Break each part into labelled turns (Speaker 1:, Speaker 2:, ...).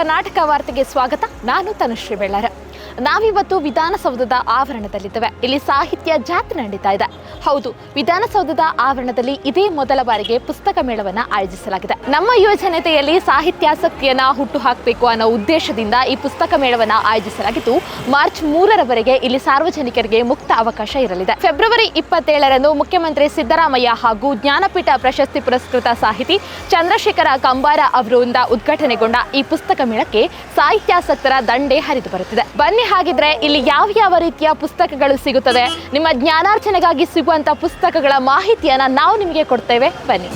Speaker 1: ಕರ್ನಾಟಕ ವಾರ್ತೆಗೆ ಸ್ವಾಗತ. ನಾನು ತನುಶ್ರೀ ಬೆಳ್ಳಾರ. ನಾವಿವತ್ತು ವಿಧಾನಸೌಧದ ಆವರಣದಲ್ಲಿದ್ದೇವೆ. ಇಲ್ಲಿ ಸಾಹಿತ್ಯ ಜಾತ್ರೆ ನಡೀತಾ ಇದೆ. ಹೌದು, ವಿಧಾನಸೌಧದ ಆವರಣದಲ್ಲಿ ಇದೇ ಮೊದಲ ಬಾರಿಗೆ ಪುಸ್ತಕ ಮೇಳವನ್ನ ಆಯೋಜಿಸಲಾಗಿದೆ. ನಮ್ಮ ಯುವಜನತೆಯಲ್ಲಿ ಸಾಹಿತ್ಯಾಸಕ್ತಿಯನ್ನ ಹುಟ್ಟು ಹಾಕಬೇಕು ಅನ್ನೋ ಉದ್ದೇಶದಿಂದ ಈ ಪುಸ್ತಕ ಮೇಳವನ್ನ ಆಯೋಜಿಸಲಾಗಿದ್ದು, ಮಾರ್ಚ್ ಮೂರರವರೆಗೆ ಇಲ್ಲಿ ಸಾರ್ವಜನಿಕರಿಗೆ ಮುಕ್ತ ಅವಕಾಶ ಇರಲಿದೆ. ಫೆಬ್ರವರಿ ಇಪ್ಪತ್ತೇಳರಂದು ಮುಖ್ಯಮಂತ್ರಿ ಸಿದ್ದರಾಮಯ್ಯ ಹಾಗೂ ಜ್ಞಾನಪೀಠ ಪ್ರಶಸ್ತಿ ಪುರಸ್ಕೃತ ಸಾಹಿತಿ ಚಂದ್ರಶೇಖರ ಕಂಬಾರ ಅವರಿಂದ ಉದ್ಘಾಟನೆಗೊಂಡ ಈ ಪುಸ್ತಕ ಮೇಳಕ್ಕೆ ಸಾಹಿತ್ಯಾಸಕ್ತರ ದಂಡೆ ಹರಿದು ಬರುತ್ತಿದೆ. ಬನ್ನಿ ಹಾಗಿದ್ರೆ ಇಲ್ಲಿ ಯಾವ ಯಾವ ರೀತಿಯ ಪುಸ್ತಕಗಳು ಸಿಗುತ್ತದೆ? ನಿಮ್ಮ ಜ್ಞಾನಾರ್ಜನೆಗಾಗಿ ಸಿಗುವಂತ ಪುಸ್ತಕಗಳ ಮಾಹಿತಿಯನ್ನ ನಾವು ನಿಮಗೆ ಕೊಡ್ತೇವೆ. ಬನ್ನಿ.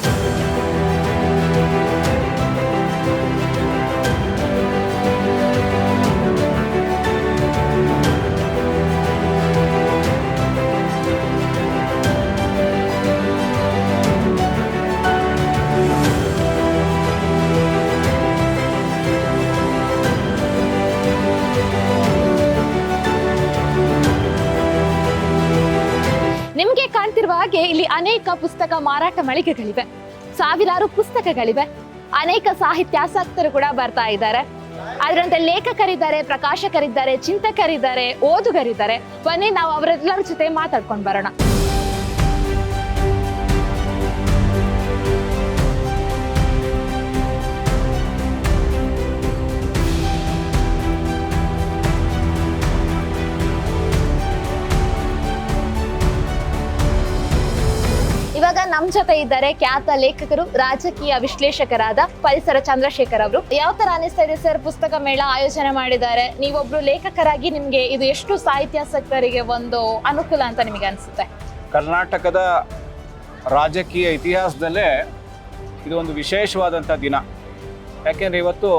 Speaker 1: ಪುಸ್ತಕ ಮಾರಾಟ ಮಳಿಗೆಗಳಿವೆ. ಸಾವಿರಾರು ಪುಸ್ತಕಗಳಿವೆ. ಅನೇಕ ಸಾಹಿತ್ಯಾಸಕ್ತರು ಕೂಡ ಬರ್ತಾ ಇದ್ದಾರೆ. ಅದರಂತೆ ಲೇಖಕರಿದ್ದಾರೆ, ಪ್ರಕಾಶಕರಿದ್ದಾರೆ, ಚಿಂತಕರಿದ್ದಾರೆ, ಓದುಗರಿದ್ದಾರೆ. ಬನ್ನಿ ನಾವು ಅವರೆಲ್ಲರ ಜೊತೆ ಮಾತಾಡ್ಕೊಂಡು ಬರೋಣ. ನಮ್ ಜೊತೆ ಇದ್ದಾರೆ ಖ್ಯಾತ ಲೇಖಕರು, ರಾಜಕೀಯ ವಿಶ್ಲೇಷಕರಾದ ಪರಿಸರ ಚಂದ್ರಶೇಖರ್ ಅವರು. ಯಾವ ತರ ಅನಿಸ್ತಾ ಇದೆ ಸರ್ ಪುಸ್ತಕ ಮೇಳ ಆಯೋಜನೆ ಮಾಡಿದ್ದಾರೆ? ನೀವೊಬ್ರು ಲೇಖಕರಾಗಿ ನಿಮ್ಗೆ ಇದು ಎಷ್ಟು ಸಾಹಿತ್ಯಾಸಕ್ತರಿಗೆ ಒಂದು ಅನುಕೂಲ ಅಂತ ನಿಮಗೆ ಅನಿಸುತ್ತೆ?
Speaker 2: ಕರ್ನಾಟಕದ ರಾಜಕೀಯ ಇತಿಹಾಸದಲ್ಲೇ ಇದು ಒಂದು ವಿಶೇಷವಾದಂಥ ದಿನ. ಯಾಕೆಂದರೆ ಇವತ್ತು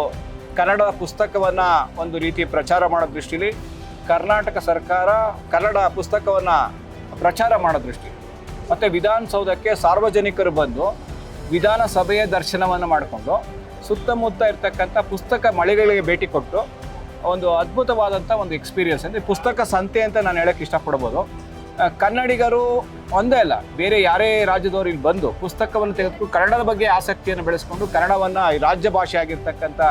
Speaker 2: ಕನ್ನಡ ಪುಸ್ತಕವನ್ನು ಒಂದು ರೀತಿ ಪ್ರಚಾರ ಮಾಡೋ ದೃಷ್ಟಿಲಿ ಕರ್ನಾಟಕ ಸರ್ಕಾರ ಕನ್ನಡ ಪುಸ್ತಕವನ್ನು ಪ್ರಚಾರ ಮಾಡೋ ದೃಷ್ಟಿ ಮತ್ತು ವಿಧಾನಸೌಧಕ್ಕೆ ಸಾರ್ವಜನಿಕರು ಬಂದು ವಿಧಾನಸಭೆಯ ದರ್ಶನವನ್ನು ಮಾಡಿಕೊಂಡು ಸುತ್ತಮುತ್ತ ಇರ್ತಕ್ಕಂಥ ಪುಸ್ತಕ ಮಳಿಗೆಗಳಿಗೆ ಭೇಟಿ ಕೊಟ್ಟು ಒಂದು ಅದ್ಭುತವಾದಂಥ ಒಂದು ಎಕ್ಸ್ಪೀರಿಯನ್ಸ್ ಅಂದರೆ ಪುಸ್ತಕ ಸಂತೆ ಅಂತ ನಾನು ಹೇಳೋಕ್ಕೆ ಇಷ್ಟಪಡ್ಬೋದು. ಕನ್ನಡಿಗರು ಒಂದೇ ಅಲ್ಲ, ಬೇರೆ ಯಾರೇ ರಾಜ್ಯದವರು ಇಲ್ಲಿ ಬಂದು ಪುಸ್ತಕವನ್ನು ತೆಗೆದುಕೊಂಡು ಕನ್ನಡದ ಬಗ್ಗೆ ಆಸಕ್ತಿಯನ್ನು ಬೆಳೆಸ್ಕೊಂಡು ಕನ್ನಡವನ್ನು ರಾಜ್ಯ ಭಾಷೆ ಆಗಿರ್ತಕ್ಕಂಥ,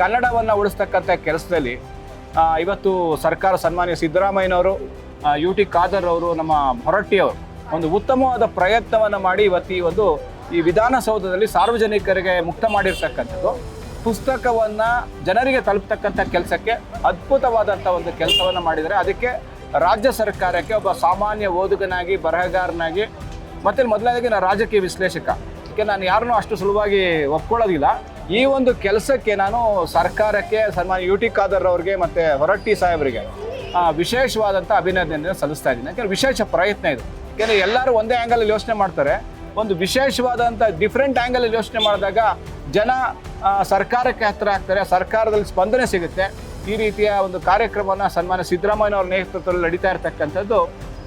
Speaker 2: ಕನ್ನಡವನ್ನು ಉಳಿಸ್ತಕ್ಕಂಥ ಕೆಲಸದಲ್ಲಿ ಇವತ್ತು ಸರ್ಕಾರ ಸನ್ಮಾನ್ಯ ಸಿದ್ದರಾಮಯ್ಯನವರು ಯು ಟಿ ಖಾದರ್ ಅವರು, ನಮ್ಮ ಹೊರಟ್ಟಿಯವರು ಒಂದು ಉತ್ತಮವಾದ ಪ್ರಯತ್ನವನ್ನು ಮಾಡಿ ಇವತ್ತು ಈ ಒಂದು ಈ ವಿಧಾನಸೌಧದಲ್ಲಿ ಸಾರ್ವಜನಿಕರಿಗೆ ಮುಕ್ತ ಮಾಡಿರ್ತಕ್ಕಂಥದ್ದು. ಪುಸ್ತಕವನ್ನು ಜನರಿಗೆ ತಲುಪ್ತಕ್ಕಂಥ ಕೆಲಸಕ್ಕೆ ಅದ್ಭುತವಾದಂಥ ಒಂದು ಕೆಲಸವನ್ನು ಮಾಡಿದರೆ ಅದಕ್ಕೆ ರಾಜ್ಯ ಸರ್ಕಾರಕ್ಕೆ ಒಬ್ಬ ಸಾಮಾನ್ಯ ಓದುಗನಾಗಿ, ಬರಹಗಾರನಾಗಿ, ಮತ್ತೆ ಮೊದಲನೇದಾಗಿ ನಾನು ರಾಜಕೀಯ ವಿಶ್ಲೇಷಕ. ಯಾಕೆ ನಾನು ಯಾರನ್ನೂ ಅಷ್ಟು ಸುಲಭವಾಗಿ ಒಪ್ಕೊಳ್ಳೋದಿಲ್ಲ. ಈ ಒಂದು ಕೆಲಸಕ್ಕೆ ನಾನು ಸರ್ಕಾರಕ್ಕೆ, ಸನ್ಮಾನ್ಯ ಯು ಟಿ ಖಾದರ್ ಅವ್ರಿಗೆ ಮತ್ತು ಹೊರಟ್ಟಿ ಸಾಹೇಬರಿಗೆ ವಿಶೇಷವಾದಂಥ ಅಭಿನಂದನೆ ಸಲ್ಲಿಸ್ತಾ ಇದ್ದೀನಿ. ಯಾಕೆಂದರೆ ವಿಶೇಷ ಪ್ರಯತ್ನ ಇದು. ಯಾಕೆಂದರೆ ಎಲ್ಲರೂ ಒಂದೇ ಆ್ಯಂಗಲಲ್ಲಿ ಯೋಚನೆ ಮಾಡ್ತಾರೆ. ಒಂದು ವಿಶೇಷವಾದಂಥ ಡಿಫ್ರೆಂಟ್ ಆ್ಯಂಗಲಲ್ಲಿ ಯೋಚನೆ ಮಾಡಿದಾಗ ಜನ ಸರ್ಕಾರಕ್ಕೆ ಹತ್ತಿರ ಆಗ್ತಾರೆ, ಸರ್ಕಾರದಲ್ಲಿ ಸ್ಪಂದನೆ ಸಿಗುತ್ತೆ. ಈ ರೀತಿಯ ಒಂದು ಕಾರ್ಯಕ್ರಮವನ್ನು ಸನ್ಮಾನ್ಯ ಸಿದ್ದರಾಮಯ್ಯನವ್ರ ನೇತೃತ್ವದಲ್ಲಿ ನಡೀತಾ ಇರತಕ್ಕಂಥದ್ದು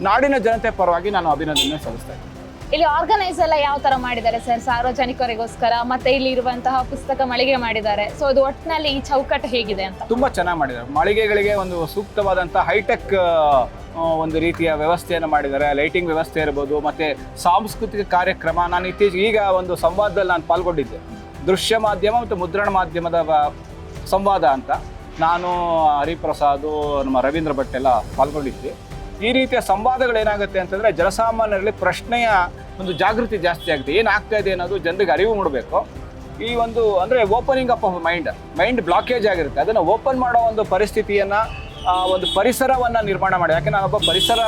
Speaker 2: ನಾಡಿನ ಜನತೆ ಪರವಾಗಿ ನಾನು ಅಭಿನಂದನೆ ಸಲ್ಲಿಸ್ತಾ ಇದ್ದೀನಿ.
Speaker 1: ಇಲ್ಲಿ ಆರ್ಗನೈಸ್ ಎಲ್ಲ ಯಾವ ತರ ಮಾಡಿದ್ದಾರೆ ಸರ್ ಸಾರ್ವಜನಿಕರಿಗೋಸ್ಕರ ಮತ್ತೆ ಇಲ್ಲಿ ಇರುವಂತಹ ಪುಸ್ತಕ ಮಳಿಗೆ ಮಾಡಿದ್ದಾರೆ. ಸೊ ಅದು ಒಟ್ಟಿನಲ್ಲಿ ಈ ಚೌಕಟ್ಟು ಹೇಗಿದೆ ಅಂತ.
Speaker 2: ತುಂಬಾ ಚೆನ್ನಾಗಿ ಮಾಡಿದ್ದಾರೆ. ಮಳಿಗೆಗಳಿಗೆ ಒಂದು ಸೂಕ್ತವಾದಂತಹ ಹೈಟೆಕ್ ಒಂದು ರೀತಿಯ ವ್ಯವಸ್ಥೆಯನ್ನು ಮಾಡಿದ್ದಾರೆ. ಲೈಟಿಂಗ್ ವ್ಯವಸ್ಥೆ ಇರ್ಬೋದು, ಮತ್ತೆ ಸಾಂಸ್ಕೃತಿಕ ಕಾರ್ಯಕ್ರಮ. ನಾನು ಇತ್ತೀಚೆಗೆ ಈಗ ಒಂದು ಸಂವಾದದಲ್ಲಿ ನಾನು ಪಾಲ್ಗೊಂಡಿದ್ದೆ. ದೃಶ್ಯ ಮಾಧ್ಯಮ ಮತ್ತು ಮುದ್ರಣ ಮಾಧ್ಯಮದ ಸಂವಾದ ಅಂತ. ನಾನು, ಹರಿಪ್ರಸಾದು, ನಮ್ಮ ರವೀಂದ್ರ ಭಟ್ ಎಲ್ಲ ಪಾಲ್ಗೊಂಡಿದ್ವಿ ಈ ರೀತಿಯ ಸಂವಾದಗಳು ಏನಾಗುತ್ತೆ ಅಂತಂದರೆ, ಜನಸಾಮಾನ್ಯರಲ್ಲಿ ಪ್ರಶ್ನೆಯ ಒಂದು ಜಾಗೃತಿ ಜಾಸ್ತಿ ಆಗುತ್ತೆ ಏನಾಗ್ತಾ ಇದೆ ಅನ್ನೋದು ಜನರಿಗೆ ಅರಿವು ಮೂಡಬೇಕು. ಈ ಒಂದು ಅಂದರೆ opening up of mind mind blockage ಆಗಿರುತ್ತೆ. ಅದನ್ನು ಓಪನ್ ಮಾಡೋ ಒಂದು ಪರಿಸ್ಥಿತಿಯನ್ನು ಒಂದು ಪರಿಸರವನ್ನು ನಿರ್ಮಾಣ ಮಾಡಿ. ಯಾಕೆ ನಾನೊಬ್ಬ ಪರಿಸರ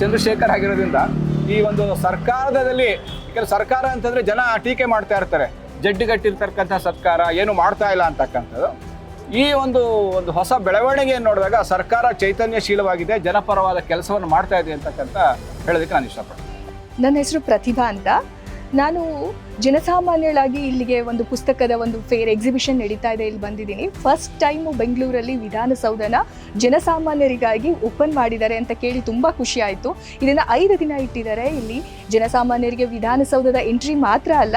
Speaker 2: ಚಂದ್ರಶೇಖರ್ ಆಗಿರೋದ್ರಿಂದ ಈ ಒಂದು ಸರ್ಕಾರದಲ್ಲಿ, ಯಾಕಂದ್ರೆ ಸರ್ಕಾರ ಅಂತಂದರೆ ಜನ ಟೀಕೆ ಮಾಡ್ತಾ ಇರ್ತಾರೆ. ಜಡ್ಡುಗಟ್ಟಿರ್ತಕ್ಕಂಥ ಸರ್ಕಾರ ಏನು ಮಾಡ್ತಾ ಇಲ್ಲ ಅಂತಕ್ಕಂಥದ್ದು. ಈ ಒಂದು ಒಂದು ಹೊಸ ಬೆಳವಣಿಗೆಯನ್ನು ನೋಡಿದಾಗ ಸರ್ಕಾರ ಚೈತನ್ಯಶೀಲವಾಗಿದೆ, ಜನಪರವಾದ ಕೆಲಸವನ್ನು ಮಾಡ್ತಾ ಇದೆ ಅಂತಕ್ಕಂಥ ಹೇಳೋದಕ್ಕೆ ನಾನು ಇಷ್ಟಪಡ್ತೀನಿ.
Speaker 3: ನನ್ನ ಹೆಸರು ಪ್ರತಿಭಾ ಅಂತ. ನಾನು ಜನಸಾಮಾನ್ಯಳಾಗಿ ಇಲ್ಲಿಗೆ ಒಂದು ಪುಸ್ತಕದ ಒಂದು ಫೇರ್ ಎಕ್ಸಿಬಿಷನ್ ನಡೀತಾ ಇದೆ, ಇಲ್ಲಿ ಬಂದಿದ್ದೀನಿ. ಫಸ್ಟ್ ಟೈಮು ಬೆಂಗಳೂರಲ್ಲಿ ವಿಧಾನಸೌಧನ ಜನಸಾಮಾನ್ಯರಿಗಾಗಿ ಓಪನ್ ಮಾಡಿದ್ದಾರೆ ಅಂತ ಕೇಳಿ ತುಂಬ ಖುಷಿ ಆಯಿತು. ಇದನ್ನು ಐದು ದಿನ ಇಟ್ಟಿದ್ದಾರೆ. ಇಲ್ಲಿ ಜನಸಾಮಾನ್ಯರಿಗೆ ವಿಧಾನಸೌಧದ ಎಂಟ್ರಿ ಮಾತ್ರ ಅಲ್ಲ,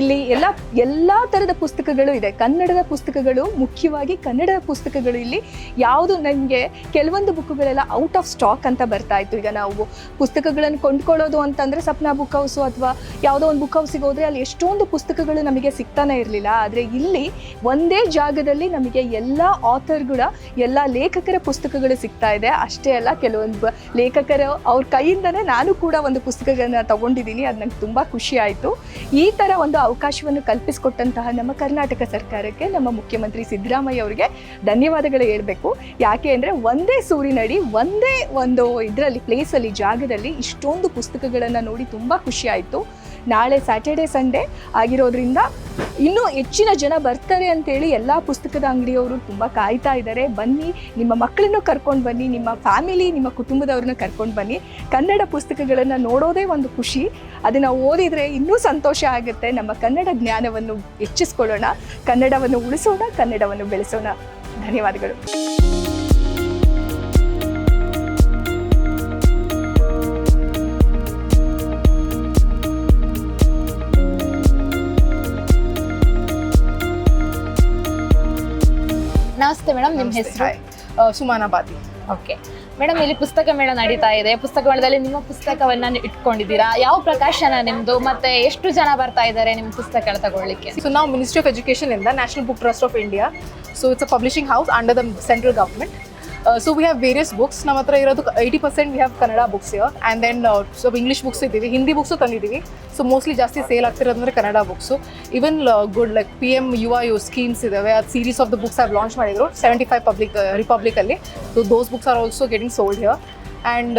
Speaker 3: ಇಲ್ಲಿ ಎಲ್ಲ ಎಲ್ಲ ಥರದ ಪುಸ್ತಕಗಳು ಇದೆ. ಕನ್ನಡದ ಪುಸ್ತಕಗಳು, ಮುಖ್ಯವಾಗಿ ಕನ್ನಡದ ಪುಸ್ತಕಗಳು ಇಲ್ಲಿ ಯಾವುದು ನನಗೆ ಕೆಲವೊಂದು ಬುಕ್ಗಳೆಲ್ಲ ಔಟ್ ಆಫ್ ಸ್ಟಾಕ್ ಅಂತ ಬರ್ತಾ ಇತ್ತು. ಈಗ ನಾವು ಪುಸ್ತಕಗಳನ್ನು ಕೊಂಡ್ಕೊಳ್ಳೋದು ಅಂತಂದರೆ ಸಪ್ನಾ ಬುಕ್ ಹೌಸು ಅಥವಾ ಯಾವುದೋ ಒಂದು ಬುಕ್ ಹೌಸಿಗೆ ಹೋದರೆ ಅಲ್ಲಿ ಬೆಂಗಳೂರಲ್ಲಿ ಎಷ್ಟೊಂದು ಪುಸ್ತಕಗಳು ನಮಗೆ ಸಿಗ್ತಾನೆ ಇರಲಿಲ್ಲ, ಆದರೆ ಇಲ್ಲಿ ಒಂದೇ ಜಾಗದಲ್ಲಿ ನಮಗೆ ಎಲ್ಲ ಆಥರ್ಗಳ ಎಲ್ಲ ಲೇಖಕರ ಪುಸ್ತಕಗಳು ಸಿಗ್ತಾ ಇದೆ. ಅಷ್ಟೇ ಅಲ್ಲ, ಕೆಲವೊಂದು ಲೇಖಕರ ಅವ್ರ ಕೈಯಿಂದನೇ ನಾನು ಕೂಡ ಒಂದು ಪುಸ್ತಕಗಳನ್ನ ತಗೊಂಡಿದ್ದೀನಿ. ಅದು ನಂಗೆ ತುಂಬ ಖುಷಿ ಆಯಿತು. ಈ ಥರ ಒಂದು ಅವಕಾಶವನ್ನು ಕಲ್ಪಿಸಿಕೊಟ್ಟಂತಹ ನಮ್ಮ ಕರ್ನಾಟಕ ಸರ್ಕಾರಕ್ಕೆ, ನಮ್ಮ ಮುಖ್ಯಮಂತ್ರಿ ಸಿದ್ದರಾಮಯ್ಯ ಅವರಿಗೆ ಧನ್ಯವಾದಗಳು ಹೇಳಬೇಕು. ಯಾಕೆ ಅಂದರೆ ಒಂದೇ ಸೂರಿನಡಿ, ಒಂದೇ ಒಂದು ಇದರಲ್ಲಿ ಪ್ಲೇಸಲ್ಲಿ ಜಾಗದಲ್ಲಿ ಇಷ್ಟೊಂದು ಪುಸ್ತಕಗಳನ್ನು ನೋಡಿ ತುಂಬ ಖುಷಿ ಆಯಿತು. ನಾಳೆ ಸ್ಯಾಟರ್ಡೆ ಸಂಡೇ ಆಗಿರೋದ್ರಿಂದ ಇನ್ನೂ ಹೆಚ್ಚಿನ ಜನ ಬರ್ತಾರೆ ಅಂತೇಳಿ ಎಲ್ಲ ಪುಸ್ತಕದ ಅಂಗಡಿಯವರು ತುಂಬ ಕಾಯ್ತಾ ಇದ್ದಾರೆ. ಬನ್ನಿ, ನಿಮ್ಮ ಮಕ್ಕಳನ್ನು ಕರ್ಕೊಂಡು ಬನ್ನಿ, ನಿಮ್ಮ ಫ್ಯಾಮಿಲಿ ನಿಮ್ಮ ಕುಟುಂಬದವ್ರನ್ನ ಕರ್ಕೊಂಡು ಬನ್ನಿ. ಕನ್ನಡ ಪುಸ್ತಕಗಳನ್ನು ನೋಡೋದೇ ಒಂದು ಖುಷಿ. ಅದನ್ನು ಓದಿದರೆ ಇನ್ನೂ ಸಂತೋಷ ಆಗುತ್ತೆ. ನಮ್ಮ ಕನ್ನಡ ಜ್ಞಾನವನ್ನು ಹೆಚ್ಚಿಸ್ಕೊಳ್ಳೋಣ. ಕನ್ನಡವನ್ನು ಉಳಿಸೋಣ, ಕನ್ನಡವನ್ನು ಬೆಳೆಸೋಣ. ಧನ್ಯವಾದಗಳು.
Speaker 1: ನಮಸ್ತೆ ಮೇಡಮ್ ನಿಮ್ಮ ಹೆಸರು?
Speaker 4: Hi. ಸುಮಾನ ಬಾದಿ
Speaker 1: ಓಕೆ ಮೇಡಮ್ ಇಲ್ಲಿ ಪುಸ್ತಕ ಮೇಳ ನಡೀತಾ ಇದೆ. ಪುಸ್ತಕ ಮೇಳದಲ್ಲಿ ನಿಮ್ಮ ಪುಸ್ತಕವನ್ನ ಇಟ್ಕೊಂಡಿದ್ದೀರಾ? ಯಾವ ಪ್ರಕಾಶನ ನಿಮ್ದು? ಮತ್ತೆ ಎಷ್ಟು ಜನ ಬರ್ತಾ ಇದ್ದಾರೆ ನಿಮ್ಮ ಪುಸ್ತಕ ತಗೊಳ್ಳಿಕ್ಕೆ?
Speaker 4: ಸೊ ನಾವು ಮಿನಿಸ್ಟ್ರಿ ಆಫ್ ಎಜುಕೇಶನ್ ಇಂದ National Book Trust of India so it's a publishing house under the central government so we have various books ನಮ್ಮ ಹತ್ರ ಇರೋದು eighty percent we have Kannada books and then so English books ಇದ್ದೀವಿ. Hindi books ತಂದಿದ್ದೀವಿ. So mostly ಜಾಸ್ತಿ sale ಆಗ್ತಿರೋದಂದ್ರೆ Kannada books even good like P M Yuva U schemes ಇದಾವೆ. ಅದು series of the books ಆಗಿ launch ಮಾಡಿದ್ರು. Seventy five public ರಿಪಬ್ಲಿಕಲ್ಲಿ so those books are also getting sold here and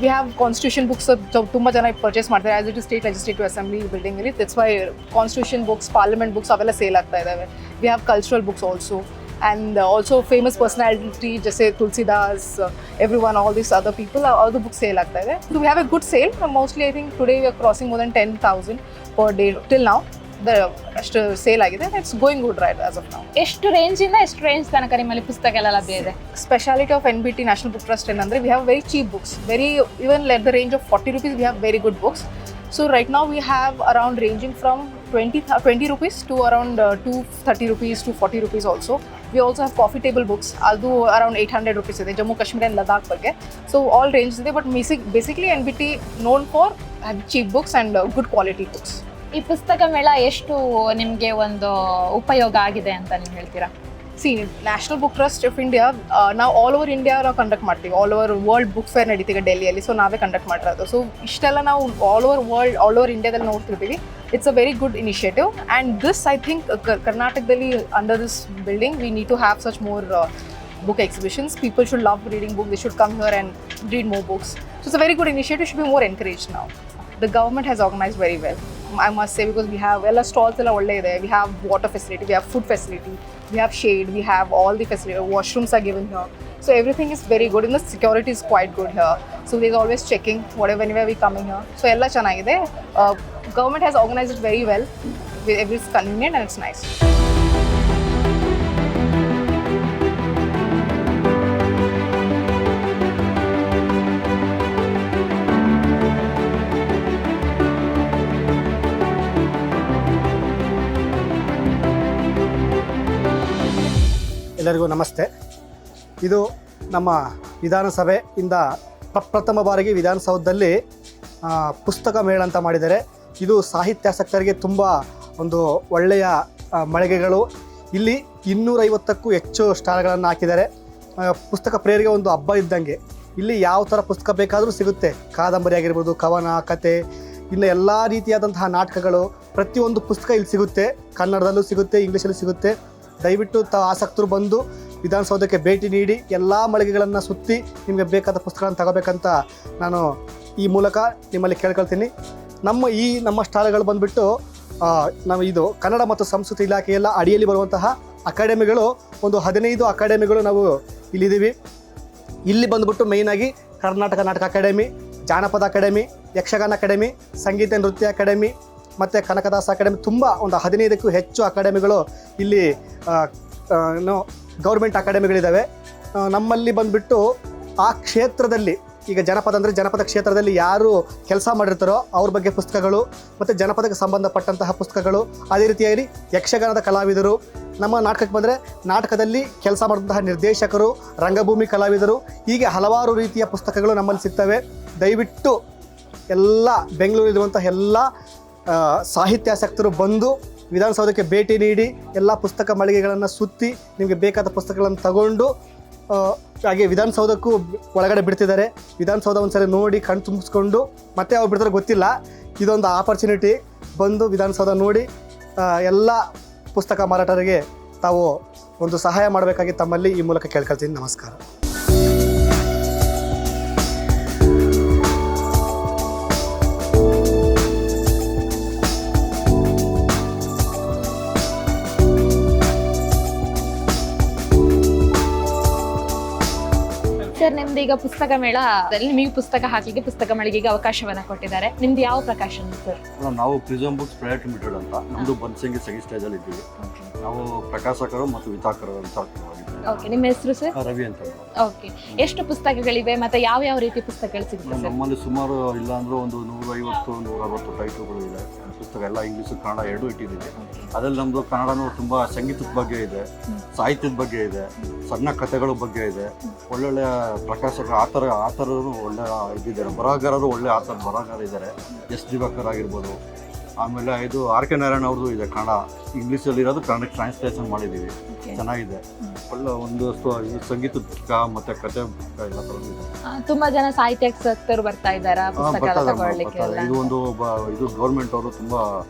Speaker 4: we have Constitution books ತುಂಬ ಜನ purchase ಮಾಡ್ತಾರೆ. As it state legislative assembly ಬಿಲ್ಡಿಂಗಲ್ಲಿ that's why Constitution books parliament books ಅವೆಲ್ಲ sale ಆಗ್ತಾ ಇದ್ದಾವೆ we have cultural books also and also famous personality ಜಸೆ Tulsidas everyone all this other people ಅದು book sale ಆಗ್ತಾ ಇದೆ we have a good sale mostly I think today we are crossing more than ten thousand per day till ನಾವು ದ ಅಷ್ಟು sale ಆಗಿದೆ. It's going good right as of ನಾವು
Speaker 1: ಎಷ್ಟು range ಇಂದ ಎಷ್ಟು ರೇಂಜ್ ತನಕ ನಿಮ್ಮಲ್ಲಿ ಪುಸ್ತಕ ಎಲ್ಲ ಲಭ್ಯ ಇದೆ?
Speaker 4: Speciality of N B T National Book Trust ಏನಂದರೆ we have very cheap books very even let the range of forty rupees we have very good books so right ನಾವು we have around ranging from twenty twenty rupees to around to thirty rupees to forty rupees also we also have coffee table books ಅದು around eight hundred rupees ಇದೆ Jammu Kashmir and Ladakh ಬಗ್ಗೆ. So all range ಇದೆ but ಮಿಸಿಕ್ basically N B T known for cheap books and good quality books
Speaker 1: ಈ ಪುಸ್ತಕ ಮೇಳ ಎಷ್ಟು ನಿಮಗೆ ಒಂದು ಉಪಯೋಗ ಆಗಿದೆ ಅಂತ ನೀವು ಹೇಳ್ತೀರಾ?
Speaker 4: See National Book Trust of India ನಾವು ಆಲ್ ಓವರ್ ಇಂಡಿಯಾ ನಾವು ಕಂಡಕ್ಟ್ ಮಾಡ್ತೀವಿ all over world book fair ನಡೀತೀವಿ ಡೆಲ್ಲಿಯಲ್ಲಿ ಸೊ ನಾವೇ ಕಂಡಕ್ಟ್ ಮಾಡಿರೋದು ಸೊ ಇಷ್ಟೆಲ್ಲ ನಾವು all over world all over ಇಂಡಿಯಾದಲ್ಲಿ ನೋಡ್ತಿರ್ತೀವಿ it's a very good initiative and this I think ಕರ್ನಾಟಕದಲ್ಲಿ under this building we need to have such more book exhibitions. People should love reading books. They should come here and read more books. So, it's a very good initiative. Should be more encouraged now. The government has organized very well. I must say, because we have ಎಲ್ಲ stalls ಎಲ್ಲ ಒಳ್ಳೆ ಇದೆ we have water facility we have food facility we have shade, we have all the facilities, washrooms are given here. So everything is very good and the security is quite good here. So there's always checking whatever anywhere we coming here. So ella chanagide. Uh, government has organized it very well. It's convenient and it's nice.
Speaker 5: ಎಲ್ಲರಿಗೂ ನಮಸ್ತೆ. ಇದು ನಮ್ಮ ವಿಧಾನಸಭೆಯಿಂದ ಪ್ರಪ್ರಥಮ ಬಾರಿಗೆ ವಿಧಾನಸೌಧದಲ್ಲಿ ಪುಸ್ತಕ ಮೇಳ ಅಂತ ಮಾಡಿದ್ದಾರೆ. ಇದು ಸಾಹಿತ್ಯಾಸಕ್ತರಿಗೆ ತುಂಬ ಒಂದು ಒಳ್ಳೆಯ ಮಳಿಗೆಗಳು. ಇಲ್ಲಿ ಇನ್ನೂರೈವತ್ತಕ್ಕೂ ಹೆಚ್ಚು ಸ್ಟಾಲ್ಗಳನ್ನು ಹಾಕಿದ್ದಾರೆ. ಪುಸ್ತಕ ಪ್ರಿಯರಿಗೆ ಒಂದು ಹಬ್ಬ ಇದ್ದಂಗೆ. ಇಲ್ಲಿ ಯಾವ ಥರ ಪುಸ್ತಕ ಬೇಕಾದರೂ ಸಿಗುತ್ತೆ. ಕಾದಂಬರಿ ಆಗಿರ್ಬೋದು, ಕವನ, ಕತೆ, ಇನ್ನು ಎಲ್ಲ ರೀತಿಯಾದಂತಹ ನಾಟಕಗಳು ಪ್ರತಿಯೊಂದು ಪುಸ್ತಕ ಇಲ್ಲಿ ಸಿಗುತ್ತೆ. ಕನ್ನಡದಲ್ಲೂ ಸಿಗುತ್ತೆ, ಇಂಗ್ಲೀಷಲ್ಲೂ ಸಿಗುತ್ತೆ. ದಯವಿಟ್ಟು ತ ಆಸಕ್ತರು ಬಂದು ವಿಧಾನಸೌಧಕ್ಕೆ ಭೇಟಿ ನೀಡಿ ಎಲ್ಲ ಮಳಿಗೆಗಳನ್ನು ಸುತ್ತಿ ನಿಮಗೆ ಬೇಕಾದ ಪುಸ್ತಕಗಳನ್ನು ತಗೋಬೇಕಂತ ನಾನು ಈ ಮೂಲಕ ನಿಮ್ಮಲ್ಲಿ ಕೇಳ್ಕೊಳ್ತೀನಿ. ನಮ್ಮ ಈ ನಮ್ಮ ಸ್ಟಾಲ್ಗಳು ಬಂದುಬಿಟ್ಟು ನಾವು ಇದು ಕನ್ನಡ ಮತ್ತು ಸಂಸ್ಕೃತಿ ಇಲಾಖೆಯೆಲ್ಲ ಅಡಿಯಲ್ಲಿ ಬರುವಂತಹ ಅಕಾಡೆಮಿಗಳು, ಒಂದು ಹದಿನೈದು ಅಕಾಡೆಮಿಗಳು ನಾವು ಇಲ್ಲಿದ್ದೀವಿ. ಇಲ್ಲಿ ಬಂದುಬಿಟ್ಟು ಮೇಯ್ನಾಗಿ ಕರ್ನಾಟಕ ನಾಟಕ ಅಕಾಡೆಮಿ, ಜಾನಪದ ಅಕಾಡೆಮಿ, ಯಕ್ಷಗಾನ ಅಕಾಡೆಮಿ, ಸಂಗೀತ ನೃತ್ಯ ಅಕಾಡೆಮಿ ಮತ್ತು ಕನಕದಾಸ ಅಕಾಡೆಮಿ ತುಂಬ ಒಂದು ಹದಿನೈದಕ್ಕೂ ಹೆಚ್ಚು ಅಕಾಡೆಮಿಗಳು ಇಲ್ಲಿ ಏನು, ಗೌರ್ಮೆಂಟ್ ಅಕಾಡೆಮಿಗಳಿದ್ದಾವೆ ನಮ್ಮಲ್ಲಿ ಬಂದುಬಿಟ್ಟು ಆ ಕ್ಷೇತ್ರದಲ್ಲಿ, ಈಗ ಜನಪದ ಅಂದರೆ ಜನಪದ ಕ್ಷೇತ್ರದಲ್ಲಿ ಯಾರು ಕೆಲಸ ಮಾಡಿರ್ತಾರೋ ಅವ್ರ ಬಗ್ಗೆ ಪುಸ್ತಕಗಳು, ಮತ್ತು ಜನಪದಕ್ಕೆ ಸಂಬಂಧಪಟ್ಟಂತಹ ಪುಸ್ತಕಗಳು, ಅದೇ ರೀತಿಯಾಗಿ ಯಕ್ಷಗಾನದ ಕಲಾವಿದರು, ನಮ್ಮ ನಾಟಕಕ್ಕೆ ಬಂದರೆ ನಾಟಕದಲ್ಲಿ ಕೆಲಸ ಮಾಡಿದಂತಹ ನಿರ್ದೇಶಕರು, ರಂಗಭೂಮಿ ಕಲಾವಿದರು, ಹೀಗೆ ಹಲವಾರು ರೀತಿಯ ಪುಸ್ತಕಗಳು ನಮ್ಮಲ್ಲಿ ಸಿಗ್ತವೆ. ದಯವಿಟ್ಟು ಎಲ್ಲ ಬೆಂಗಳೂರಿರುವಂತಹ ಎಲ್ಲ ಸಾಹಿತ್ಯಾಸಕ್ತರು ಬಂದು ವಿಧಾನಸೌಧಕ್ಕೆ ಭೇಟಿ ನೀಡಿ ಎಲ್ಲ ಪುಸ್ತಕ ಮಳಿಗೆಗಳನ್ನು ಸುತ್ತಿ ನಿಮಗೆ ಬೇಕಾದ ಪುಸ್ತಕಗಳನ್ನು ತಗೊಂಡು ಹಾಗೆ ವಿಧಾನಸೌಧಕ್ಕೂ ಒಳಗಡೆ ಬಿಡ್ತಿದ್ದಾರೆ. ವಿಧಾನಸೌಧ ಒಂದ್ಸರಿ ನೋಡಿ ಕಣ್ ತುಂಬಿಸ್ಕೊಂಡು, ಮತ್ತೆ ಅವ್ರು ಬಿಡ್ತಾರೆ ಗೊತ್ತಿಲ್ಲ. ಇದೊಂದು ಆಪರ್ಚುನಿಟಿ ಬಂದು ವಿಧಾನಸೌಧ ನೋಡಿ ಎಲ್ಲ ಪುಸ್ತಕ ಮಾರಾಟರಿಗೆ ತಾವು ಒಂದು ಸಹಾಯ ಮಾಡಬೇಕಾಗಿ ತಮ್ಮಲ್ಲಿ ಈ ಮೂಲಕ ಕೇಳ್ಕೊಳ್ತೀನಿ. ನಮಸ್ಕಾರ.
Speaker 1: ನಿಮ್ದು ಈಗ ಪುಸ್ತಕ ಮೇಳ ನಿಮಗೆ ಪುಸ್ತಕ ಹಾಕಲಿಕ್ಕೆ ಪುಸ್ತಕ ಮಳಿಗೆ ಅವಕಾಶವನ್ನ ಕೊಟ್ಟಿದ್ದಾರೆ. ನಿಮ್ದು ಯಾವ ಪ್ರಕಾಶನ ಸರ್
Speaker 6: ಅಲ್ಲ, ನಾವು ಪ್ರಿಸಮ್ ಬುಕ್ಸ್ ಪ್ರೈವೇಟ್ ಲಿಮಿಟೆಡ್ ಅಂತ ನಮ್ದು ಬನ್ಸಂಗಿ ಸೆಕೆಂಡ್ ಸ್ಟೇಜಲ್ಲಿ ಇದ್ದೀವಿ. ನಾವು ಪ್ರಕಾಶಕರು ಮತ್ತು ವಿತಾಕರು ಅಂತ
Speaker 1: ಓಕೆ ನಿಮ್ಮ ಹೆಸರು ಸರ್
Speaker 6: ರವಿ ಅಂತ
Speaker 1: ಓಕೆ ಎಷ್ಟು ಪುಸ್ತಕಗಳಿವೆ ಮತ್ತೆ ಯಾವ ಯಾವ ರೀತಿ ಪುಸ್ತಕಗಳು ಸಿಗುತ್ತೆ
Speaker 6: ನಮ್ಮಲ್ಲಿ ಸುಮಾರು ಇಲ್ಲ ಅಂದ್ರೆ ಒಂದು ನೂರ ಐವತ್ತು ನೂರ ಅರವತ್ತು ಟೈಟಲ್ಗಳು ಇದೆ. ಪುಸ್ತಕ ಎಲ್ಲ ಇಂಗ್ಲೀಷು ಕನ್ನಡ ಎರಡೂ ಇಟ್ಟಿದ್ದೀವಿ. ಅದ್ರಲ್ಲಿ ನಮ್ಮದು ಕನ್ನಡನೂ ತುಂಬಾ ಸಂಗೀತದ ಬಗ್ಗೆ ಇದೆ ಸಾಹಿತ್ಯದ ಬಗ್ಗೆ ಇದೆ ಸಣ್ಣ ಕಥೆಗಳ ಬಗ್ಗೆ ಇದೆ ಒಳ್ಳೊಳ್ಳೆ ಪ್ರಕಾಶಕರು ಆತರ ಆತರರು ಒಳ್ಳೆ ಇದ್ದಿದ್ದಾರೆ. ಬರಹಗಾರರು ಒಳ್ಳೆ ಥರ ಬರಹಗಾರ ಇದ್ದಾರೆ. ಎಸ್. ದಿವಾಕರ್ ಆಗಿರ್ಬೋದು. ಆಮೇಲೆ ಇದು ಆರ್. ಕೆ. ನಾರಾಯಣ ಅವ್ರದ್ದು ಇದೆ ಕನ್ನಡ. ಇಂಗ್ಲೀಷಲ್ಲಿ ಇರೋದು ಕನ್ನಡಕ್ಕೆ ಟ್ರಾನ್ಸ್ಲೇಷನ್ ಮಾಡಿದ್ದೀವಿ ಚೆನ್ನಾಗಿದೆ. ಒಳ್ಳೆ ಒಂದು ಸಂಗೀತ ಮತ್ತೆ ಕತೆ ಎಲ್ಲ
Speaker 1: ಆ, ತುಂಬಾ ಜನ ಸಾಹಿತ್ಯಾಸಕ್ತರು ಬರ್ತಾ ಇದ್ದಾರೆ?
Speaker 6: ಆ, ಇದು ಒಂದು ಇದು ಗೌರ್ಮೆಂಟ್ ಅವರು ತುಂಬಾ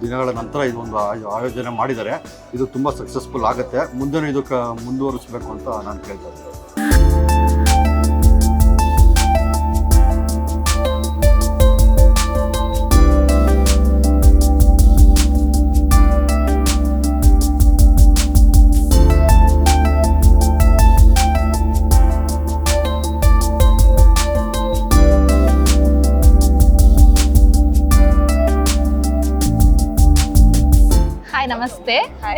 Speaker 6: ದಿನಗಳ ನಂತರ ಇದು ಒಂದು ಆಯೋ- ಆಯೋಜನೆ ಮಾಡಿದ್ದಾರೆ. ಇದು ತುಂಬಾ ಸಕ್ಸಸ್ಫುಲ್ ಆಗುತ್ತೆ. ಮುಂದೆ ಇದು ಕ- ಮುಂದುವರಿಸಬೇಕು ಅಂತ ನಾನು ಕೇಳ್ತಾ ಇದ್ದೀನಿ.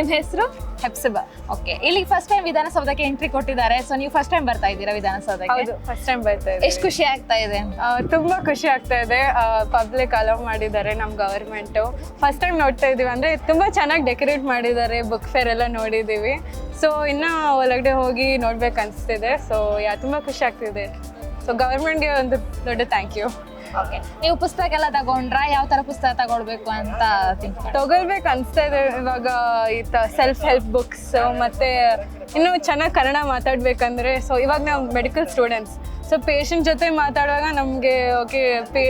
Speaker 1: ನಿಮ್ಮ ಹೆಸರು ಹೆಪ್ಸಿಬಾ ಓಕೆ ಇಲ್ಲಿ ಫಸ್ಟ್ ಟೈಮ್ ವಿಧಾನಸೌಧಕ್ಕೆ ಎಂಟ್ರಿ ಕೊಟ್ಟಿದ್ದಾರೆ. ಸೊ ನೀವು ಫಸ್ಟ್ ಟೈಮ್ ಬರ್ತಾ ಇದ್ದೀರಾ ವಿಧಾನಸೌಧಕ್ಕೆ?
Speaker 7: ಹೌದು ಫಸ್ಟ್ ಟೈಮ್ ಬರ್ತಾ ಇದೆ
Speaker 1: ಎಷ್ಟು ಖುಷಿ ಆಗ್ತಾ ಇದೆ?
Speaker 7: ತುಂಬಾ ಖುಷಿ ಆಗ್ತಾ ಇದೆ. ಪಬ್ಲಿಕ್ ಅಲೋ ಮಾಡಿದ್ದಾರೆ ನಮ್ಮ ಗವರ್ಮೆಂಟು ಫಸ್ಟ್ ಟೈಮ್ ನೋಡ್ತಾ ಇದೀವಿ ಅಂದ್ರೆ ತುಂಬಾ ಚೆನ್ನಾಗಿ ಡೆಕೋರೇಟ್ ಮಾಡಿದ್ದಾರೆ ಬುಕ್ ಫೇರ್ ಎಲ್ಲ ನೋಡಿದೀವಿ ಸೊ ಇನ್ನ ಒಳಗಡೆ ಹೋಗಿ ನೋಡ್ಬೇಕು ಅನಿಸ್ತಿದೆ ಸೊ ಯಾ ತುಂಬಾ ಖುಷಿ ಆಗ್ತಿದೆ. ಸೊ ಗವರ್ಮೆಂಟ್ಗೆ ಒಂದು ದೊಡ್ಡ ಥ್ಯಾಂಕ್ ಯು
Speaker 1: ಓಕೆ ನೀವು ಪುಸ್ತಕ ಎಲ್ಲ ತಗೊಂಡ್ರಾ? ಯಾವ ತರ ಪುಸ್ತಕ ತಗೊಳ್ಬೇಕು ಅಂತ ಥಿಂಕ್
Speaker 7: ತಗೊಳ್ಬೇಕು ಅನಿಸ್ತಾ ಇದೆ ಇವಾಗ ಈ ಸೆಲ್ಫ್ ಹೆಲ್ಪ್ ಬುಕ್ಸ್ ಮತ್ತೆ ಇನ್ನು ಚೆನ್ನಾಗಿ ಕನ್ನಡ ಮಾತಾಡ್ಬೇಕಂದ್ರೆ ಸೊ ಇವಾಗ ನಾವು ಮೆಡಿಕಲ್ ಸ್ಟೂಡೆಂಟ್ಸ್ ಸೊ ಪೇಷಂಟ್ ಜೊತೆ ಮಾತಾಡುವಾಗ ನಮಗೆ ಓಕೆ ಪೇ